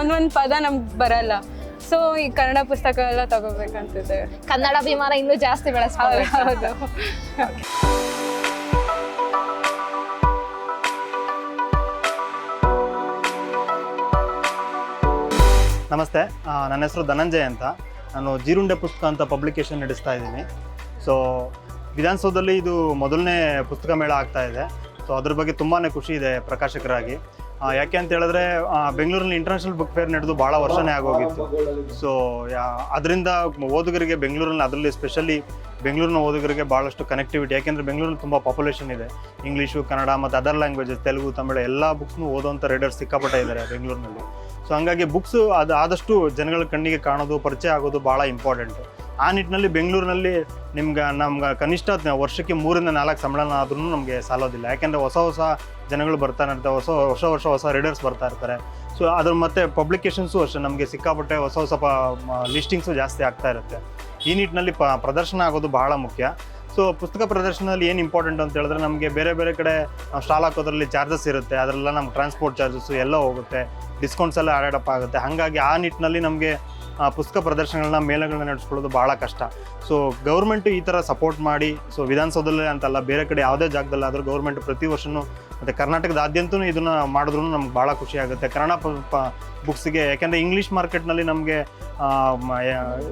Speaker 7: ಒಂದೊಂದು ಪದ ನಮ್ಗೆ ಬರಲ್ಲ. ಸೊ ಈ ಕನ್ನಡ ಪುಸ್ತಕ ಎಲ್ಲ ತಗೋಬೇಕಂತಿದೆ
Speaker 1: ಕನ್ನಡ ಅಭಿಮಾನ ಇನ್ನೂ ಜಾಸ್ತಿ
Speaker 7: ಬೆಳೆಸ್ತಾರೆ
Speaker 1: ಬೆಳೆಸ್ಬೋದು.
Speaker 7: ಹೌದು
Speaker 8: ನಮಸ್ತೆ. ನನ್ನ ಹೆಸರು ಧನಂಜಯ್ ಅಂತ. ನಾನು ಜೀರುಂಡೆ ಪುಸ್ತಕ ಅಂತ ಪಬ್ಲಿಕೇಶನ್ ನಡೆಸ್ತಾ ಇದ್ದೀನಿ. ಸೊ ವಿಧಾನಸೌಧದಲ್ಲಿ ಇದು ಮೊದಲನೇ ಪುಸ್ತಕ ಮೇಳ ಆಗ್ತಾ ಇದೆ. ಸೊ ಅದ್ರ ಬಗ್ಗೆ ತುಂಬಾ ಖುಷಿ ಇದೆ ಪ್ರಕಾಶಕರಾಗಿ. ಯಾಕೆ ಅಂತ ಹೇಳಿದ್ರೆ ಬೆಂಗಳೂರಿನಲ್ಲಿ ಇಂಟರ್ನ್ಯಾಷನಲ್ ಬುಕ್ ಫೇರ್ ನಡೆದು ಭಾಳ ವರ್ಷನೇ ಆಗೋಗಿತ್ತು. ಸೊ ಅದರಿಂದ ಓದುಗರಿಗೆ ಬೆಂಗಳೂರಲ್ಲಿ, ಅದರಲ್ಲಿ ಸ್ಪೆಷಲಿ ಬೆಂಗಳೂರಿನ ಓದುಗರಿಗೆ ಭಾಳಷ್ಟು ಕನೆಕ್ಟಿವಿಟಿ ಯಾಕೆಂದರೆ ಬೆಂಗಳೂರಲ್ಲಿ ತುಂಬ ಪಾಪ್ಯುಲೇಷನ್ ಇದೆ. ಇಂಗ್ಲೀಷು ಕನ್ನಡ ಮತ್ತು ಅದರ್ ಲ್ಯಾಂಗ್ವೇಜಸ್ ತೆಲುಗು, ತಮಿಳು, ಎಲ್ಲ ಬುಕ್ಸ್ನು ಓದೋವಂಥ ರೀಡರ್ಸ್ ಸಿಕ್ಕಾಪಟ್ಟೆ ಇದ್ದಾರೆ ಬೆಂಗಳೂರಿನಲ್ಲಿ. ಸೊ ಹಂಗಾಗಿ ಬುಕ್ಸ್ ಅದು ಆದಷ್ಟು ಜನಗಳ ಕಣ್ಣಿಗೆ ಕಾಣೋದು, ಪರಿಚಯ ಆಗೋದು ಭಾಳ ಇಂಪಾರ್ಟೆಂಟ್ ಆ ನಿಟ್ಟಿನಲ್ಲಿ ಬೆಂಗಳೂರಿನಲ್ಲಿ ನಿಮ್ಗೆ, ನಮ್ಗೆ ಕನಿಷ್ಠ ವರ್ಷಕ್ಕೆ ಮೂರಿಂದ ನಾಲ್ಕು ಸಂಬಳನ ಆದ್ರೂ ನಮಗೆ ಸಾಲೋದಿಲ್ಲ. ಯಾಕೆಂದರೆ ಹೊಸ ಹೊಸ ಜನಗಳು ಬರ್ತಾ ಇರ್ತಾರೆ, ಹೊಸ ಹೊಸ ವರ್ಷ ಹೊಸ ರೀಡರ್ಸ್ ಬರ್ತಾ ಇರ್ತಾರೆ. ಸೊ ಅದ್ರ ಮತ್ತೆ ಪಬ್ಲಿಕೇಶನ್ಸು ಅಷ್ಟೇ, ನಮಗೆ ಸಿಕ್ಕಾಪಟ್ಟೆ ಹೊಸ ಹೊಸ ಪ ಲಿಸ್ಟಿಂಗ್ಸು ಜಾಸ್ತಿ ಆಗ್ತಾ ಇರುತ್ತೆ. ಈ ನಿಟ್ಟಿನಲ್ಲಿ ಪ ಪ್ರದರ್ಶನ ಆಗೋದು ಬಹಳ ಮುಖ್ಯ. ಸೊ ಪುಸ್ತಕ ಪ್ರದರ್ಶನದಲ್ಲಿ ಏನು ಇಂಪಾರ್ಟೆಂಟ್ ಅಂತ ಹೇಳಿದ್ರೆ ನಮಗೆ ಬೇರೆ ಬೇರೆ ಕಡೆ ಸ್ಟಾಲ್ ಹಾಕೋದ್ರಲ್ಲಿ ಚಾರ್ಜಸ್ ಇರುತ್ತೆ. ಅದರೆಲ್ಲ ನಮ್ಮ ಟ್ರಾನ್ಸ್ಪೋರ್ಟ್ ಚಾರ್ಜಸ್ ಎಲ್ಲ ಹೋಗುತ್ತೆ. ಡಿಸ್ಕೌಂಟ್ಸ್ ಎಲ್ಲ ಆ್ಯಡ್ ಆಗುತ್ತೆ. ಹಾಗಾಗಿ ಆ ನಿಟ್ಟಿನಲ್ಲಿ ನಮಗೆ ಪುಸ್ತಕ ಪ್ರದರ್ಶನಗಳನ್ನ ಮೇಳಗಳನ್ನ ನಡೆಸ್ಕೊಳ್ಳೋದು ಭಾಳ ಕಷ್ಟ. ಸೊ ಗೌರ್ಮೆಂಟು ಈ ಥರ ಸಪೋರ್ಟ್ ಮಾಡಿ ಸೊ ವಿಧಾನಸೌಧದಲ್ಲೇ ಅಂತಲ್ಲ, ಬೇರೆ ಕಡೆ ಯಾವುದೇ ಜಾಗದಲ್ಲಾದರೂ ಗೌರ್ಮೆಂಟ್ ಪ್ರತಿ ವರ್ಷವೂ ಮತ್ತು ಕರ್ನಾಟಕದಾದ್ಯಂತನೂ ಇದನ್ನು ಮಾಡಿದ್ರು ನಮ್ಗೆ ಭಾಳ ಖುಷಿ ಆಗುತ್ತೆ. ಕನ್ನಡ ಬುಕ್ಸಿಗೆ ಯಾಕೆಂದರೆ ಇಂಗ್ಲೀಷ್ ಮಾರ್ಕೆಟ್ನಲ್ಲಿ ನಮಗೆ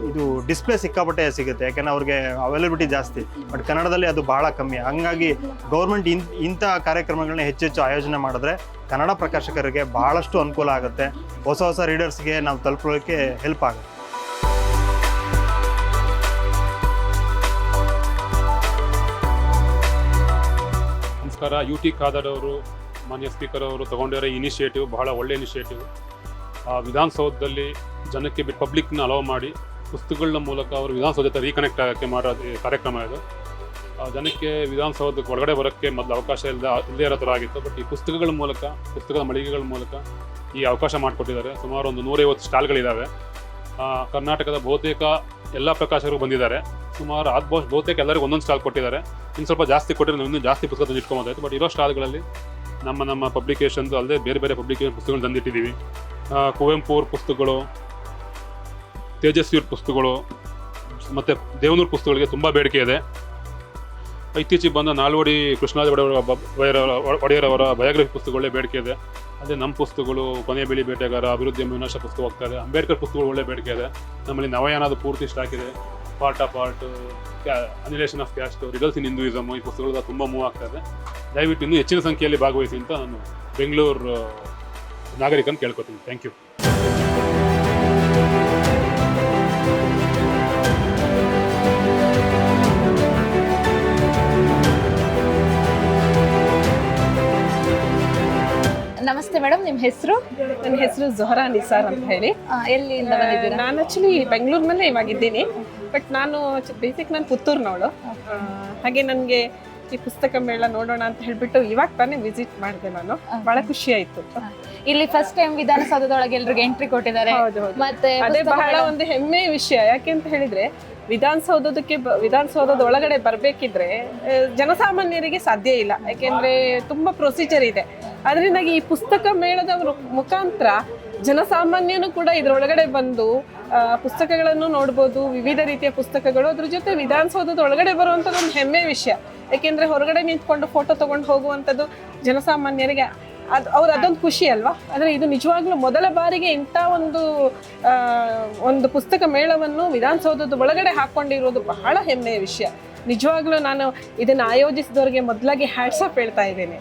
Speaker 8: ಇದು ಡಿಸ್ಪ್ಲೇ ಸಿಕ್ಕಾಪಟ್ಟೆ ಸಿಗುತ್ತೆ. ಯಾಕೆಂದರೆ ಅವ್ರಿಗೆ ಅವೈಲಬಿಲಿಟಿ ಜಾಸ್ತಿ. ಬಟ್ ಕನ್ನಡದಲ್ಲಿ ಅದು ಭಾಳ ಕಮ್ಮಿ. ಹಂಗಾಗಿ ಗೌರ್ಮೆಂಟ್ ಇನ್, ಇಂಥ ಕಾರ್ಯಕ್ರಮಗಳನ್ನ ಹೆಚ್ಚೆಚ್ಚು ಆಯೋಜನೆ ಮಾಡಿದ್ರೆ ಕನ್ನಡ ಪ್ರಕಾಶಕರಿಗೆ ಭಾಳಷ್ಟು ಅನುಕೂಲ ಆಗುತ್ತೆ. ಹೊಸ ಹೊಸ ರೀಡರ್ಸ್ಗೆ ನಾವು ತಲುಪೋಕ್ಕೆ ಹೆಲ್ಪ್ ಆಗುತ್ತೆ.
Speaker 9: ನಮಸ್ಕಾರ. ಯು ಟಿ ಖಾದರ್ ಅವರು ಮಾನ್ಯ ಸ್ಪೀಕರ್ ಅವರು ತಗೊಂಡಿರೋ ಇನಿಷಿಯೇಟಿವ್ ಬಹಳ ಒಳ್ಳೆ ಇನಿಷಿಯೇಟಿವ್ ಆ ವಿಧಾನಸೌಧದಲ್ಲಿ ಜನಕ್ಕೆ ಪಬ್ಲಿಕ್ನ ಅಲೋ ಮಾಡಿ ಪುಸ್ತಕಗಳ ಮೂಲಕ ಅವರು ವಿಧಾನಸೌಧ ಜೊತೆ ರೀಕನೆಕ್ಟ್ ಆಗೋಕ್ಕೆ ಮಾಡೋ ಕಾರ್ಯಕ್ರಮ ಇದು. ಆ, ಜನಕ್ಕೆ ವಿಧಾನಸೌಧಕ್ಕೆ ಒಳಗಡೆ ಬರೋಕ್ಕೆ ಮೊದಲು ಅವಕಾಶ ಇಲ್ಲದ ಇಲ್ಲದೇ ಇರೋ ಥರ ಆಗಿತ್ತು. ಬಟ್ ಈ ಪುಸ್ತಕಗಳ ಮೂಲಕ ಪುಸ್ತಕದ ಮಳಿಗೆಗಳ ಮೂಲಕ ಈ ಅವಕಾಶ ಮಾಡಿಕೊಟ್ಟಿದ್ದಾರೆ. ಸುಮಾರು ಒಂದು ನೂರೈವತ್ತು ಸ್ಟಾಲ್ಗಳಿದ್ದಾವೆ ಕರ್ನಾಟಕದ ಬಹುತೇಕ ಎಲ್ಲ ಪ್ರಕಾಶಕರು ಬಂದಿದ್ದಾರೆ. ಸುಮಾರು ಆಲ್ಮೋಸ್ಟ್ ಬಹುತೇಕ ಎಲ್ಲರಿಗೂ ಒಂದೊಂದು ಸ್ಟಾಲ್ ಕೊಟ್ಟಿದ್ದಾರೆ. ಇನ್ನು ಸ್ವಲ್ಪ ಜಾಸ್ತಿ ಕೊಟ್ಟರೆ ನಾವು ಇನ್ನೂ ಜಾಸ್ತಿ ಪುಸ್ತಕ ತಂದು ಇಟ್ಕೊಬೋದಾಯ್ತು ಬಟ್ ಇರೋ ಸ್ಟಾಲ್ಗಳಲ್ಲಿ ನಮ್ಮ ನಮ್ಮ ಪಬ್ಲಿಕೇಶನ್ಸ್ ಅಲ್ಲದೆ ಬೇರೆ ಬೇರೆ ಪಬ್ಲಿಕೇಶನ್ ಪುಸ್ತಕಗಳು ತಂದಿಟ್ಟಿದ್ದೀವಿ. ಕುವೆಂಪು ಅವ್ರ ಪುಸ್ತಕಗಳು ತೇಜಸ್ವಿ ಪುಸ್ತಕಗಳು, ಮತ್ತು ದೇವನೂರು ಪುಸ್ತಕಗಳಿಗೆ ತುಂಬ ಬೇಡಿಕೆ ಇದೆ. ಇತ್ತೀಚೆಗೆ ಬಂದ ನಾಲ್ವಡಿ ಕೃಷ್ಣರಾಜ ಒಡೆಯರ ಒಡೆಯರವರ ಬಯೋಗ್ರಫಿ ಪುಸ್ತಕಗಳೇ ಬೇಡಿಕೆ ಇದೆ. ಅದೇ ನಮ್ಮ ಪುಸ್ತಕಗಳು ಕೊನೆ ಬೆಳಿ ಬೇಟೆಗಾರ, ಅಭಿವೃದ್ಧಿ ವಿನಾಶ ಪುಸ್ತಕ ಹೋಗ್ತಾ ಇದೆ. ಅಂಬೇಡ್ಕರ್ ಪುಸ್ತಕಗಳು ಒಳ್ಳೆ ಬೇಡಿಕೆ ಇದೆ. ನಮ್ಮಲ್ಲಿ ನವಯಾನದ ಪೂರ್ತಿ ಸ್ಟಾಕ್ ಇದೆ. ಪಾರ್ಟ್ ಆ part annihilation of caste, riddles in Hinduism ಈ ಪುಸ್ತಕಗಳು ತುಂಬ ಮೂವ್ ಆಗ್ತಾ ಇದೆ. ದಯವಿಟ್ಟು ಇನ್ನೂ ಹೆಚ್ಚಿನ ಸಂಖ್ಯೆಯಲ್ಲಿ ಭಾಗವಹಿಸಿ ಅಂತ ನಾನು ಬೆಂಗಳೂರು ನಾಗರಿಕನ ಕೇಳ್ಕೊತೀನಿ ಥ್ಯಾಂಕ್ ಯು.
Speaker 1: ನಮಸ್ತೆ ಮೇಡಮ್ ನಿಮ್ಮ ಹೆಸರು?
Speaker 10: ನನ್ನ ಹೆಸರು ಜೊಹರಾ ನಿಸಾರ್ ಅಂತ ಹೇಳಿ.
Speaker 1: ಎಲ್ಲಿಂದ ಬಂದಿದ್ದೀರಾ?
Speaker 10: ನಾನು ಆಕ್ಚುಲಿ ಬೆಂಗಳೂರಿನಲ್ಲೇ ಇವಾಗ ಇದ್ದೀನಿ ಬಟ್ ನಾನು ಬೇಸಿಕ್ ನಾನು ಪುತ್ತೂರಿನವಳು. ಹಾಗೆ ನನಗೆ ಈ ಪುಸ್ತಕ ಮೇಳ ನೋಡೋಣ ಅಂತ ಹೇಳ್ಬಿಟ್ಟು ಇವಾಗ ತಾನೇ ವಿಸಿಟ್ ಮಾಡಿದೆ ನಾನು. ಬಹಳ ಖುಷಿ ಆಯ್ತು.
Speaker 1: ಇಲ್ಲಿ ಫಸ್ಟ್ ಟೈಮ್ ವಿಧಾನಸೌಧದೊಳಗೆ ಎಲ್ರಿಗೂ ಎಂಟ್ರಿ ಕೊಟ್ಟಿದ್ದಾರೆ.
Speaker 10: ಹೌದು ಹೌದು.
Speaker 1: ಮತ್ತೆ
Speaker 10: ಅದೇ ಬಹಳ ಒಂದು ಹೆಮ್ಮೆಯ ವಿಷಯ. ಯಾಕೆ ಅಂತ ಹೇಳಿದ್ರೆ ವಿಧಾನಸೌಧದಕ್ಕೆ ವಿಧಾನಸೌಧದ ಒಳಗಡೆ ಬರಬೇಕಿದ್ರೆ ಜನಸಾಮಾನ್ಯರಿಗೆ ಸಾಧ್ಯ ಇಲ್ಲ. ಯಾಕೆಂದ್ರೆ ತುಂಬಾ ಪ್ರೊಸೀಜರ್ ಇದೆ. ಅದರಿಂದಾಗಿ ಈ ಪುಸ್ತಕ ಮೇಳದ ಮುಖಾಂತರ ಜನಸಾಮಾನ್ಯನು ಕೂಡ ಇದರೊಳಗಡೆ ಬಂದು ಪುಸ್ತಕಗಳನ್ನು ನೋಡ್ಬೋದು, ವಿವಿಧ ರೀತಿಯ ಪುಸ್ತಕಗಳು, ಅದ್ರ ಜೊತೆ ವಿಧಾನಸೌಧದ ಒಳಗಡೆ ಬರುವಂಥದ್ದು ಒಂದು ಹೆಮ್ಮೆ ವಿಷಯ. ಯಾಕೆಂದ್ರೆ ಹೊರಗಡೆ ನಿಂತ್ಕೊಂಡು ಫೋಟೋ ತಗೊಂಡು ಹೋಗುವಂಥದ್ದು ಜನಸಾಮಾನ್ಯರಿಗೆ ಅದು ಅವ್ರು ಅದೊಂದು ಖುಷಿ ಅಲ್ವಾ? ಆದರೆ ಇದು ನಿಜವಾಗ್ಲೂ ಮೊದಲ ಬಾರಿಗೆ ಇಂಥ ಒಂದು ಒಂದು ಪುಸ್ತಕ ಮೇಳವನ್ನು ವಿಧಾನಸೌಧದ ಒಳಗಡೆ ಹಾಕ್ಕೊಂಡಿರೋದು ಬಹಳ ಹೆಮ್ಮೆಯ ವಿಷಯ. ನಿಜವಾಗ್ಲೂ ನಾನು ಇದನ್ನು ಆಯೋಜಿಸಿದವರಿಗೆ ಮೊದಲಾಗಿ ಹ್ಯಾಟ್ಸಪ್ ಹೇಳ್ತಾ ಇದ್ದೇನೆ.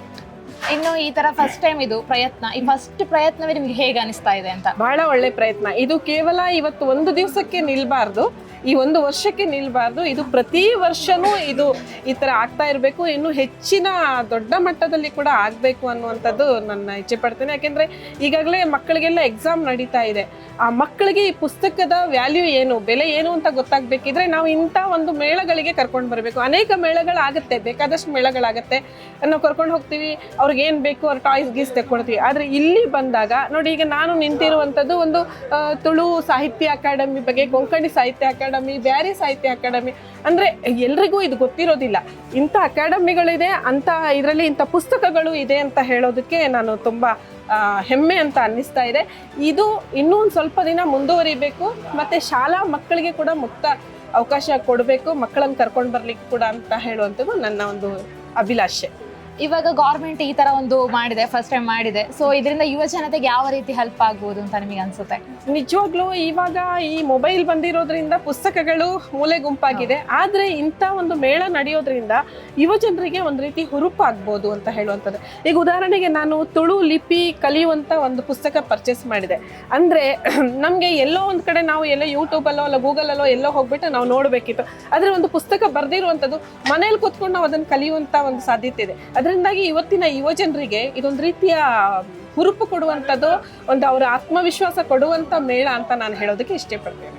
Speaker 1: ಇನ್ನು ಈ ತರ ಫಸ್ಟ್ ಟೈಮ್ ಇದು ಪ್ರಯತ್ನ. ಈ ಫಸ್ಟ್ ಪ್ರಯತ್ನವೇ ನಿಮ್ಗೆ ಹೇಗೆ ಅನಿಸ್ತಾ ಇದೆ ಅಂತ?
Speaker 10: ಬಹಳ ಒಳ್ಳೆ ಪ್ರಯತ್ನ. ಇದು ಕೇವಲ ಇವತ್ತು ಒಂದು ದಿವಸಕ್ಕೆ ನಿಲ್ಬಾರ್ದು. ಈ ಒಂದು ವರ್ಷಕ್ಕೆ ನಿಲ್ಬಾರ್ದು. ಇದು ಪ್ರತಿ ವರ್ಷನೂ ಇದು ಈ ಥರ ಆಗ್ತಾ ಇರಬೇಕು. ಇನ್ನು ಹೆಚ್ಚಿನ ದೊಡ್ಡ ಮಟ್ಟದಲ್ಲಿ ಕೂಡ ಆಗಬೇಕು ಅನ್ನುವಂಥದ್ದು ನನ್ನ ಇಚ್ಛೆ ಪಡ್ತೇನೆ. ಯಾಕೆಂದರೆ ಈಗಾಗಲೇ ಮಕ್ಕಳಿಗೆಲ್ಲ ಎಕ್ಸಾಮ್ ನಡೀತಾ ಇದೆ. ಆ ಮಕ್ಕಳಿಗೆ ಈ ಪುಸ್ತಕದ ವ್ಯಾಲ್ಯೂ ಏನು, ಬೆಲೆ ಏನು ಅಂತ ಗೊತ್ತಾಗಬೇಕಿದ್ರೆ ನಾವು ಇಂಥ ಒಂದು ಮೇಳಗಳಿಗೆ ಕರ್ಕೊಂಡು ಬರಬೇಕು. ಅನೇಕ ಮೇಳಗಳಾಗುತ್ತೆ ಬೇಕಾದಷ್ಟು ಮೇಳಗಳಾಗುತ್ತೆ. ನಾವು ಕರ್ಕೊಂಡು ಹೋಗ್ತೀವಿ. ಅವ್ರಿಗೆ ಏನು ಬೇಕು ಅವ್ರ ಟಾಯ್ಸ್ ಗೀಸ್ ತೆಕ್ಕೊಡ್ತೀವಿ. ಆದರೆ ಇಲ್ಲಿ ಬಂದಾಗ, ನೋಡಿ ಈಗ ನಾನು ನಿಂತಿರುವಂಥದ್ದು ಒಂದು ತುಳು ಸಾಹಿತ್ಯ ಅಕಾಡೆಮಿ ಬಗ್ಗೆ ಕೊಂಕಣಿ ಸಾಹಿತ್ಯ ಅಕಾಡೆಮಿ ಬ್ಯಾರಿ ಸಾಹಿತ್ಯ ಅಕಾಡೆಮಿ, ಅಂದರೆ ಎಲ್ರಿಗೂ ಇದು ಗೊತ್ತಿರೋದಿಲ್ಲ. ಇಂಥ ಅಕಾಡೆಮಿಗಳಿದೆ, ಅಂಥ ಇದರಲ್ಲಿ ಇಂಥ ಪುಸ್ತಕಗಳು ಇದೆ ಅಂತ ಹೇಳೋದಕ್ಕೆ ನಾನು ತುಂಬ ಹೆಮ್ಮೆ ಅಂತ ಅನ್ನಿಸ್ತಾ ಇದೆ. ಇದು ಇನ್ನೂ ಒಂದು ಸ್ವಲ್ಪ ದಿನ ಮುಂದುವರಿಬೇಕು, ಮತ್ತು ಶಾಲಾ ಮಕ್ಕಳಿಗೆ ಕೂಡ ಮುಕ್ತ ಅವಕಾಶ ಕೊಡಬೇಕು, ಮಕ್ಕಳನ್ನು ಕರ್ಕೊಂಡು ಬರಲಿಕ್ಕೆ ಕೂಡ ಅಂತ ಹೇಳುವಂಥದ್ದು ನನ್ನ ಒಂದು ಅಭಿಲಾಷೆ.
Speaker 1: ಇವಾಗ ಗೌರ್ಮೆಂಟ್ ಈ ತರ ಒಂದು ಮಾಡಿದೆ ಫಸ್ಟ್ ಟೈಮ್ ಮಾಡಿದೆ. ಸೊ ಇದರಿಂದ ಯುವ ಜನತೆಗೆ ಯಾವ ರೀತಿ ಹೆಲ್ಪ್ ಆಗ್ಬೋದು ಅಂತ ನಿಮಗೆ ಅನ್ಸುತ್ತೆ?
Speaker 10: ನಿಜವಾಗ್ಲೂ ಇವಾಗ ಈ ಮೊಬೈಲ್ ಬಂದಿರೋದ್ರಿಂದ ಪುಸ್ತಕಗಳು ಮೂಲೆ ಗುಂಪಾಗಿದೆ. ಆದ್ರೆ ಇಂಥ ಒಂದು ಮೇಳ ನಡೆಯೋದ್ರಿಂದ ಯುವ ಜನರಿಗೆ ಒಂದು ರೀತಿ ಹುರುಪಾಗ್ಬೋದು ಅಂತ ಹೇಳುವಂಥದ್ದು. ಈಗ ಉದಾಹರಣೆಗೆ ನಾನು ತುಳು ಲಿಪಿ ಕಲಿಯುವಂತ ಒಂದು ಪುಸ್ತಕ ಪರ್ಚೇಸ್ ಮಾಡಿದೆ. ಅಂದ್ರೆ ನಮಗೆ ಎಲ್ಲೋ ಒಂದು ಕಡೆ ನಾವು ಎಲ್ಲೋ ಯೂಟ್ಯೂಬಲ್ಲೋ ಅಲ್ಲ ಗೂಗಲಲ್ಲೋ ಎಲ್ಲೋ ಹೋಗ್ಬಿಟ್ಟು ನಾವು ನೋಡಬೇಕಿತ್ತು. ಆದರೆ ಒಂದು ಪುಸ್ತಕ ಬರೆದಿರುವಂಥದ್ದು ಮನೇಲಿ ಕೂತ್ಕೊಂಡು ನಾವು ಅದನ್ನು ಕಲಿಯುವಂಥ ಒಂದು ಸಾಧ್ಯತೆ ಇದೆ. ಅದರಿಂದಾಗಿ ಇವತ್ತಿನ ಯುವ ಜನರಿಗೆ ಇದೊಂದು ರೀತಿಯ ಹುರುಪು ಕೊಡುವಂಥದ್ದು, ಒಂದು ಅವರ ಆತ್ಮವಿಶ್ವಾಸ ಕೊಡುವಂಥ ಮೇಳ ಅಂತ ನಾನು ಹೇಳೋದಕ್ಕೆ ಇಷ್ಟಪಡ್ತೇನೆ.